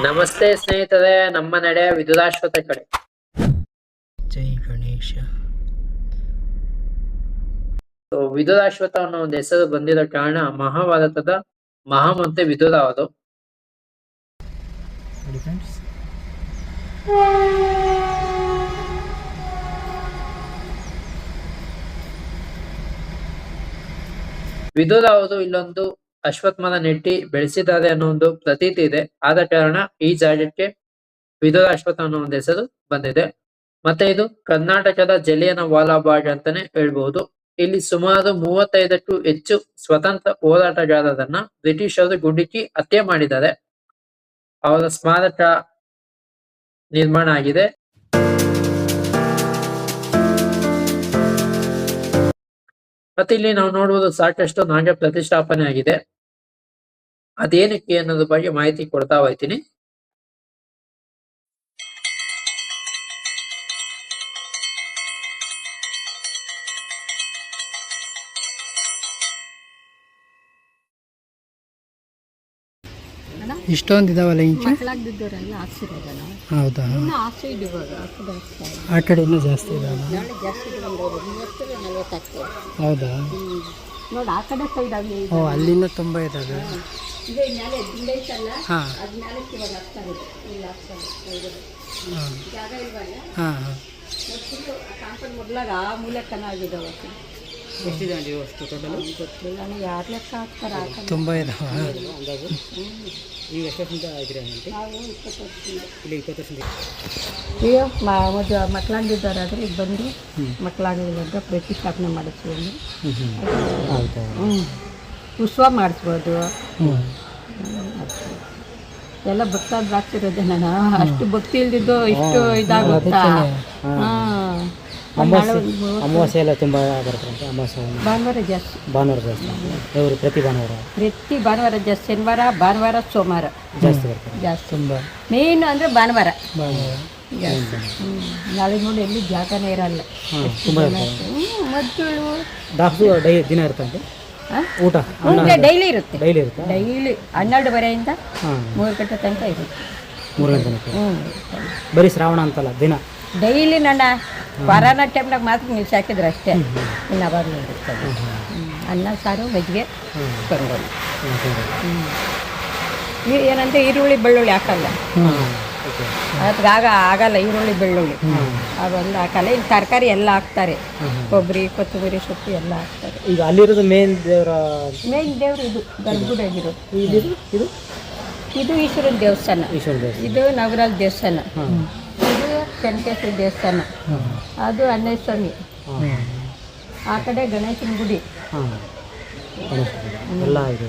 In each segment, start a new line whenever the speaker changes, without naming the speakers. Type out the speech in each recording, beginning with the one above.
ನಮಸ್ತೆ ಸ್ನೇಹಿತರೆ ನಮ್ಮ ನಡೆ ವಿದುರಾಶ್ವತ ಕಡೆ.
ಜೈ ಗಣೇಶ.
ವಿದುರಾಶ್ವತ ಅನ್ನೋ ಒಂದು ಹೆಸರು ಬಂದಿರೋ ಕಾರಣ ಮಹಾಭಾರತದ ಮಹಾಮಂತೆ ವಿದುರ ಅವರು ವಿದುರ ಅವರು ಇಲ್ಲೊಂದು ಅಶ್ವತ್ಥಮರ ನೆಟ್ಟಿ ಬೆಳೆಸಿದ್ದಾರೆ ಅನ್ನೋ ಒಂದು ಪ್ರತೀತಿ ಇದೆ. ಆದ ಕಾರಣ ಈ ಜಾಗಕ್ಕೆ ವಿದುರ ಅಶ್ವತ್ಥ ಅನ್ನೋ ಒಂದು ಹೆಸರು ಬಂದಿದೆ. ಮತ್ತೆ ಇದು ಕರ್ನಾಟಕದ ಜಲಿಯನ ವಾಲಾಬಾಗ್ ಅಂತಾನೆ ಹೇಳ್ಬಹುದು. ಇಲ್ಲಿ ಸುಮಾರು ಮೂವತ್ತೈದಕ್ಕೂ ಹೆಚ್ಚು ಸ್ವತಂತ್ರ ಹೋರಾಟಗಾರರನ್ನ ಬ್ರಿಟಿಷರು ಗುಡುಕಿ ಹತ್ಯೆ ಮಾಡಿದ್ದಾರೆ. ಅವರ ಸ್ಮಾರಕ ನಿರ್ಮಾಣ ಆಗಿದೆ. ಮತ್ತೆ ಇಲ್ಲಿ ನಾವು ನೋಡುವುದು ಸಾಕಷ್ಟು ನಾಣ್ಯ ಪ್ರತಿಷ್ಠಾಪನೆ ಆಗಿದೆ. ಅದೇನಕ್ಕೆ ಅನ್ನೋದ್ರ ಬಗ್ಗೆ ಮಾಹಿತಿ ಕೊಡ್ತಾ ಹೋಗ್ತೀನಿ.
ಇಷ್ಟೊಂದು ಇದಾವಲ್ಲ ಇಂಚು? ಹೌದಾ?
ಆ ಕಡೆ
ಇನ್ನೂ ಜಾಸ್ತಿ ಇದಾವ ಹೌದಾ? ಓ ಅಲ್ಲಿನೂ ತುಂಬ ಇದಾವೆ.
ಇದೆ ಮೇಲೆ ದಿಂಡೈತಲ್ಲ
ಹಾಂ. ಹಾಂ. ಹಾಂ ತುಂಬ ಇದಾವ
ಈಗ ಎಷ್ಟು ವರ್ಷದಿಂದ ಇದ್ದೀರಿ
ನಾವು ಇಪ್ಪತ್ತು ವರ್ಷದಿಂದ
ಇಲ್ಲಿ ಇಪ್ಪತ್ತು ವರ್ಷದಿಂದ
ಅಯ್ಯೋ ಮದುವೆ ಮಕ್ಕಳಾಗಿದ್ದಾರೆ ಆದರೆ ಈಗ ಬಂದು ಮಕ್ಕಳಾಗಿರೋದಾಗ ಪ್ರತಿಷ್ಠಾಪನೆ ಮಾಡಿಸ್ತೀವಿ ಹ್ಞೂ ಉತ್ಸವ ಮಾಡಿಸ್ಬೋದು. ಎಲ್ಲ ಭಕ್ತಾದ್ರು ಆಗ್ತಿರೋದೆ ನಾನು. ಅಷ್ಟು ಭಕ್ತಿ ಇಲ್ದಿದ್ದು ಇಷ್ಟು ಇದಾಗುತ್ತಾ?
ಅಮಾವಾಸ್ಯೆ ಎಲ್ಲ ತುಂಬ ಬರ್ತಾರಂತೆ ಅಮಾವಾಸ್ಯೆ
ಭಾನುವಾರ ಜಾಸ್ತಿ.
ಭಾನುವಾರ ಜಾಸ್ತಿ. ಇವರು ಪ್ರತಿ ಭಾನುವಾರ?
ಪ್ರತಿ ಭಾನುವಾರ ಜಾಸ್ತಿ. ಶನಿವಾರ ಭಾನುವಾರ ಸೋಮವಾರ.
ಜಾಸ್ತಿ
ಜಾಸ್ತಿ.
ತುಂಬ.
ಮೇನ್ ಅಂದರೆ ಭಾನುವಾರ. ನಾಳೆ ನೋಡಿ ಎಲ್ಲಿ ಜಾಗನೇ ಇರಲ್ಲ.
ತುಂಬಾ
ಮಕ್ಕಳು
ಡಾಕ್ಟ್ರು ಡೈ ದಿನ ಇರ್ತಂತೆ ಊಟ
ಡೈಲಿ ಇರುತ್ತೆ.
ಡೈಲಿ ಇರುತ್ತೆ.
ಡೈಲಿ ಹನ್ನೆರಡುವರೆಯಿಂದ ಮೂರು ಗಂಟೆ ತನಕ ಇರುತ್ತೆ.
ಮೂರು ಗಂಟೆ ತನಕ. ಬರೀ ಶ್ರಾವಣ ಅಂತಲ್ಲ ದಿನ?
ಡೈಲಿ ನನ್ನ ಕೊರೋನಾ ಟೈಮ್ನಾಗ ಮಾತ್ರ ಮಿಕ್ಸ್ ಹಾಕಿದ್ರು ಅಷ್ಟೇ. ಇನ್ನು ಅವಾಗ ಇರುತ್ತೆ ಅನ್ನ ಸಾರು ಮಜ್ಜಿಗೆ ಈ ಏನಂದ್ರೆ ಈರುಳ್ಳಿ ಬೆಳ್ಳುಳ್ಳಿ ಹಾಕಲ್ಲ. ಅದಕ್ಕೆ ಆಗ ಆಗಲ್ಲ ಈರುಳ್ಳಿ ಬೆಳ್ಳುಳ್ಳಿ. ಅವೆಲ್ಲ ಹಾಕಲ್ಲ. ಇಲ್ಲಿ ತರಕಾರಿ ಎಲ್ಲ ಹಾಕ್ತಾರೆ. ಕೊಬ್ಬರಿ ಕೊತ್ತಂಬರಿ ಸೊಪ್ಪು ಎಲ್ಲ ಹಾಕ್ತಾರೆ.
ಈಗ ಅಲ್ಲಿರೋದು ಮೇನ್ ದೇವರ
ಮೇನ್ ದೇವರು ಇದು ಗರ್ಭಗುಡಿಯಾಗಿರೋದು
ಇದು ಇದು
ಇದು ಈಶ್ವರನ ದೇವಸ್ಥಾನ.
ಈಶ್ವರ ದೇವಸ್ಥಾನ.
ಇದು ನವರಾಜ್ ದೇವಸ್ಥಾನ. ಇದು ಚೆನ್ನಕೇಶ್ವರ ದೇವಸ್ಥಾನ. ಅದು ಅಣ್ಣಯ್ಯ ಸ್ವಾಮಿ ಆ ಕಡೆ ಗಣೇಶನ ಗುಡಿ.
ಎಲ್ಲ ಇದೆ.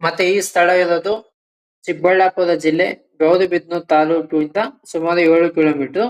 ಮತ್ತೆ ಈ ಸ್ಥಳ ಇರೋದು ಚಿಕ್ಕಬಳ್ಳಾಪುರ ಜಿಲ್ಲೆ ಗೌರಿಬಿದ್ನೂರು ತಾಲೂಕು ಇಂದ ಸುಮಾರು ಏಳು ಕಿಲೋಮೀಟರ್.